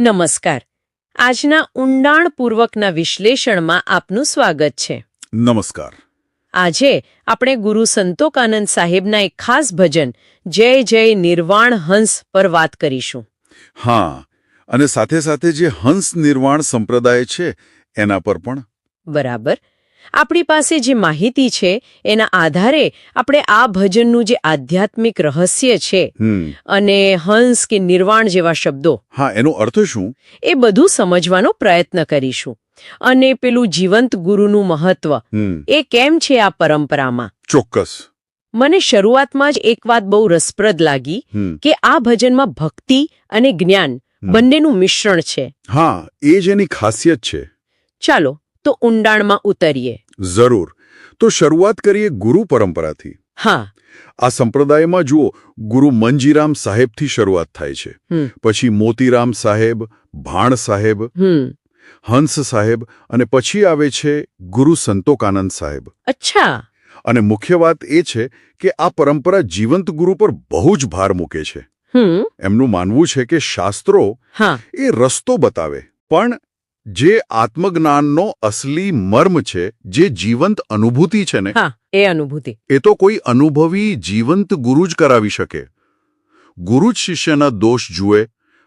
નમસ્કાર. આજના ઊંડાણપૂર્વકના વિશ્લેષણમાં આપનું સ્વાગત છે. નમસ્કાર. આજે આપણે ગુરુ સંતોકાનંદ સાહેબના એક ખાસ ભજન જય જય નિર્વાણ હંસ પર વાત કરીશું. હા અને સાથે સાથે જે હંસ નિર્વાણ સંપ્રદાય છે એના પર પણ. બરાબર. આપણી પાસે જે માહિતી છે એના આધારે આપણે આ ભજનનું જે આધ્યાત્મિક રહસ્ય છે અને હંસ કે નિર્વાણ જેવા શબ્દો હા એનો અર્થ શું? એ બધું સમજવાનો પ્રયત્ન કરીશું. અને પેલું જીવંત ગુરુનું મહત્વ એ કેમ છે આ પરંપરામાં? ચોક્કસ. મને શરૂઆતમાં જ એક વાત બહુ રસપ્રદ લાગી કે આ ભજનમાં ભક્તિ અને જ્ઞાન બંનેનું મિશ્રણ છે. હા એ જ એની ખાસિયત છે. ચાલો તો ઊંડાણમાં ઉતરીએ. જરૂર. તો શરૂઆત કરીએ ગુરુ પરંપરાથી. હા. આ સંપ્રદાયમાં જુઓ ગુરુ મંજીરામ સાહેબથી શરૂઆત થાય છે. પછી મોતીરામ સાહેબ ભાણ સાહેબ હંસ સાહેબ અને પછી આવે છે ગુરુ સંતોકાનંદ સાહેબ. અચ્છા. અને મુખ્ય વાત એ છે કે આ પરંપરા જીવંત ગુરુ પર બહુ જ ભાર મૂકે છે. એમનું માનવું છે કે શાસ્ત્રો હા. એ રસ્તો બતાવે. પણ જે આત્મજ્ઞાનનો અસલી મર્મ છે જે જીવંત અનુભૂતિ છે ને હા એ અનુભૂતિ. એ તો કોઈ અનુભવી જીવંત ગુરુ જ કરાવી શકે. ગુરુ જ શિષ્યના દોષ જુએ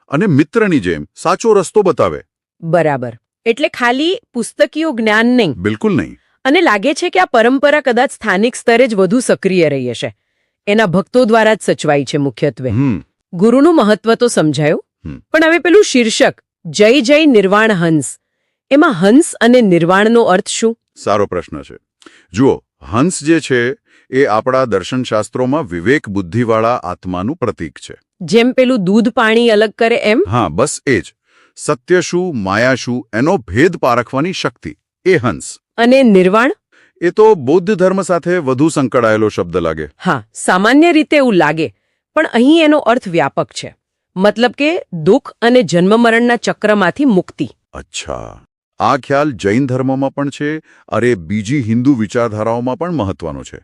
અને મિત્રની જેમ સાચો રસ્તો બતાવે. બરાબર. એટલે ખાલી પુસ્તકીય જ્ઞાન નહીં. બિલકુલ નહીં. અને લાગે છે કે આ પરંપરા કદાચ સ્થાનિક સ્તરે જ વધુ સક્રિય રહી હશે એના ભક્તો દ્વારા જ સચવાઈ છે મુખ્યત્વે. હમ. ગુરુનું મહત્વ તો સમજાયું. પણ હવે પેલું શીર્ષક. જય જય નિર્વાણ હંસ. એમાં હંસ અને નિર્વાણનો અર્થ શું? સારો પ્રશ્ન છે. જુઓ હંસ જે છે એ આપણા દર્શનશાસ્ત્રોમાં વિવેક બુદ્ધિવાળા આત્માનું પ્રતીક છે. જેમ પેલું દૂધ પાણી અલગ કરે એમ? હા બસ એ જ. સત્ય શું માયા શું એનો ભેદ પારખવાની શક્તિ એ હંસ. અને નિર્વાણ? એ તો બૌદ્ધ ધર્મ સાથે વધુ સંકળાયેલો શબ્દ લાગે. હા સામાન્ય રીતે એવું લાગે પણ અહીં એનો અર્થ વ્યાપક છે. મતલબ કે દુઃખ અને જન્મમરણના ચક્રમાંથી મુક્તિ. અચ્છા. આ ખ્યાલ જૈન ધર્મમાં પણ છે અરે બીજી હિન્દુ વિચારધારાઓમાં પણ મહત્વનો છે.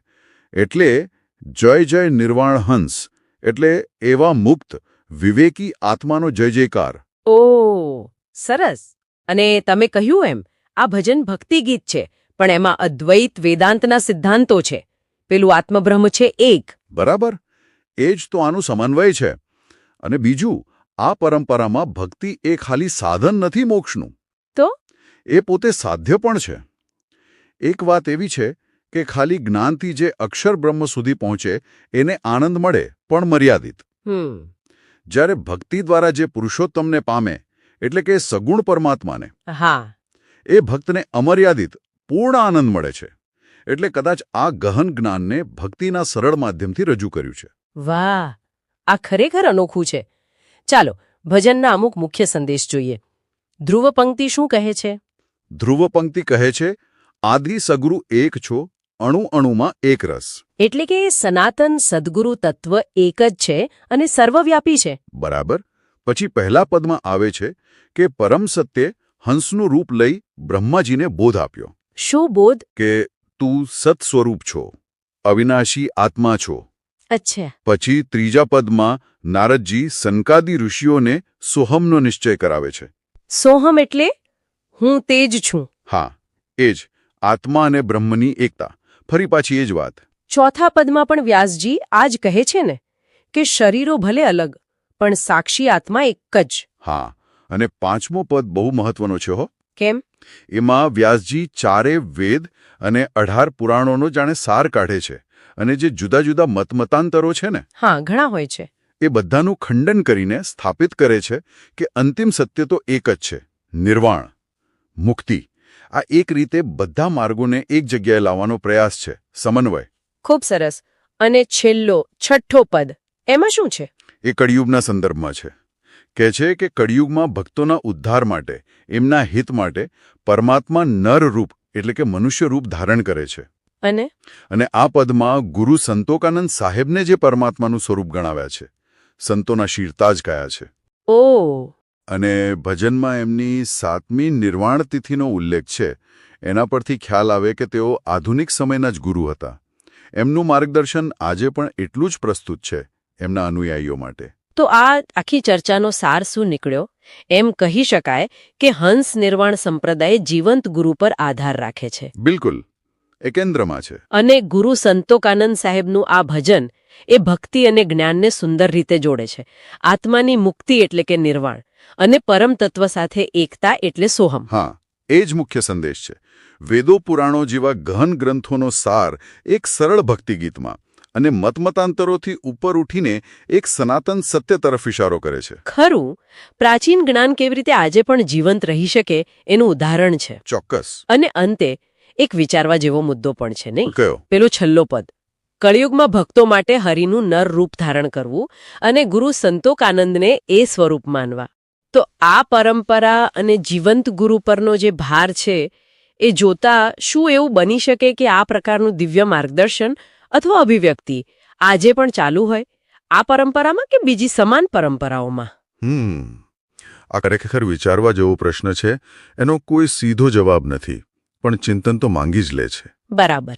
એટલે જય જય નિર્વાણ હંસ એટલે એવા મુક્ત વિવેકી આત્માનો જય જયકાર. ઓ સરસ. અને તમે કહ્યું એમ આ ભજન ભક્તિ ગીત છે પણ એમાં અદ્વૈત વેદાંતના સિદ્ધાંતો છે. પેલું આત્મબ્રહ્મ છે એક. બરાબર. એ જ તો આનું સમન્વય છે. અને બીજું આ પરંપરામાં ભક્તિ એ ખાલી સાધન નથી મોક્ષનું. તો? એ પોતે સાધ્ય પણ છે. એક વાત એવી છે કે ખાલી જ્ઞાનથી જે અક્ષર બ્રહ્મ સુધી પહોંચે એને આનંદ મળે પણ મર્યાદિત. જ્યારે ભક્તિ દ્વારા જે પુરુષોત્તમને પામે એટલે કે સગુણ પરમાત્માને હા. એ ભક્તને અમર્યાદિત પૂર્ણ આનંદ મળે છે. એટલે કદાચ આ ગહન જ્ઞાનને ભક્તિના સરળ માધ્યમથી રજૂ કર્યું છે. વાહ! આ ખરેખર અનોખું છે. ચાલો ભજનના અમુક મુખ્ય સંદેશ જોઈએ. ધ્રુવ પંક્તિ શું કહે છે? ધ્રુવ પંક્તિ કહે છે આદિ સગુરુ એક છો અણુ અણુમાં એક રસ. એટલે કે સનાતન સદગુરુ તત્વ એક જ છે અને સર્વવ્યાપી છે. બરાબર. પછી પહેલા પદમાં આવે છે કે પરમ સત્ય હંસનું રૂપ લઈ બ્રહ્માજીને બોધ આપ્યો. શું બોધ? કે તું સત સ્વરૂપ છો અવિનાશી આત્મા છો. અચ્છા. પછી ત્રીજા પદમાં નારદજી સનકાદી ઋષિઓને સોહમનો નિશ્ચય કરાવે છે. સોહમ એટલે હું તે જ છું. હા એ જ. આત્મા અને બ્રહ્મની એકતા. ફરી પાછી એ જ વાત. ચોથા પદમાં પણ વ્યાસજી આ જ કહે છે ને કે શરીરો ભલે અલગ પણ સાક્ષી આત્મા એક જ. હા અને પાંચમો પદ બહુ મહત્વનો છે હો. કેમ? એમાં વ્યાસજી ચારે વેદ અને અઢાર પુરાણોનો જાણે સાર કાઢે છે. અને જે જુદા જુદા મતમતાંતરો છે ને હા ઘણા હોય છે. એ બધાનું ખંડન કરીને સ્થાપિત કરે છે કે અંતિમ સત્ય તો એક જ છે નિર્વાણ મુક્તિ. આ એક રીતે બધા માર્ગોને એક જગ્યાએ લાવવાનો પ્રયાસ છે સમન્વય. ખૂબ સરસ. અને છેલ્લો છઠ્ઠો પદ એમાં શું છે? એ કળિયુગના સંદર્ભમાં છે. કહે છે કે કળિયુગમાં ભક્તોના ઉદ્ધાર માટે એમના હિત માટે પરમાત્મા નર રૂપ એટલે કે મનુષ્ય રૂપ ધારણ કરે છે. અને? અને આ પદમાં ગુરુ સંતોકાનંદ સાહેબને જે પરમાત્માનું સ્વરૂપ ગણાવ્યા છે સંતોના શીરતા જ કયા છે. ઓ. અને ભજનમાં એમની સાતમી નિર્વાણ તિથિનો ઉલ્લેખ છે એના પરથી ખ્યાલ આવે કે તેઓ આધુનિક સમયના જ ગુરુ હતા. એમનું માર્ગદર્શન આજે પણ એટલું જ પ્રસ્તુત છે એમના અનુયાયીઓ માટે. તો આ આખી ચર્ચાનો સાર શું નીકળ્યો? એમ કહી શકાય કે હંસ નિર્વાણ સંપ્રદાય જીવંત ગુરુ પર આધાર રાખે છે. બિલકુલ. એ કેન્દ્રમાં છે. અને ગુરુ સંતોકાનંદ સાહેબનું આ ભજન એ ભક્તિ અને જ્ઞાનને સુંદર રીતે જોડે છે. આત્માની મુક્તિ એટલે કે નિર્વાણ અને પરમ તત્વ સાથે એકતા એટલે સોહમ. હા એ જ મુખ્ય સંદેશ છે. વેદો પુરાણો જેવા ગહન ગ્રંથોનો સાર એક સરળ ભક્તિ ગીતમાં અને મતમતાંતરોથી ઉપર ઉઠીને એક સનાતન સત્ય તરફ ઇશારો કરે છે. ખરું પ્રાચીન જ્ઞાન કેવી રીતે આજે પણ જીવંત રહી શકે એનું ઉદાહરણ છે. ચોક્કસ. અને અંતે એક વિચારવા જેવો મુદ્દો પણ છે નહીં? પેલો છેલ્લો પદ. કળિયુગમાં ભક્તો માટે હરિનું નર રૂપ ધારણ કરવું અને ગુરુ સંતોકાનંદને એ સ્વરૂપ માનવા. તો આ પરંપરા અને જીવંત ગુરુ પરનો જે ભાર છે એ જોતા શું એવું બની શકે કે આ પ્રકારનું દિવ્ય માર્ગદર્શન અથવા અભિવ્યક્તિ આજે પણ ચાલુ હોય? આ પરંપરામાં કે બીજી સમાન પરંપરાઓમાં? હમ. આ ખરેખર વિચારવા જેવો પ્રશ્ન છે એનો કોઈ સીધો જવાબ નથી. પણ ચિંતન તો માંગી જ લે છે. બરાબર.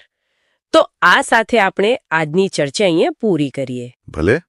તો આ સાથે આપણે આજની ચર્ચા અહીંયા પૂરી કરીએ. ભલે.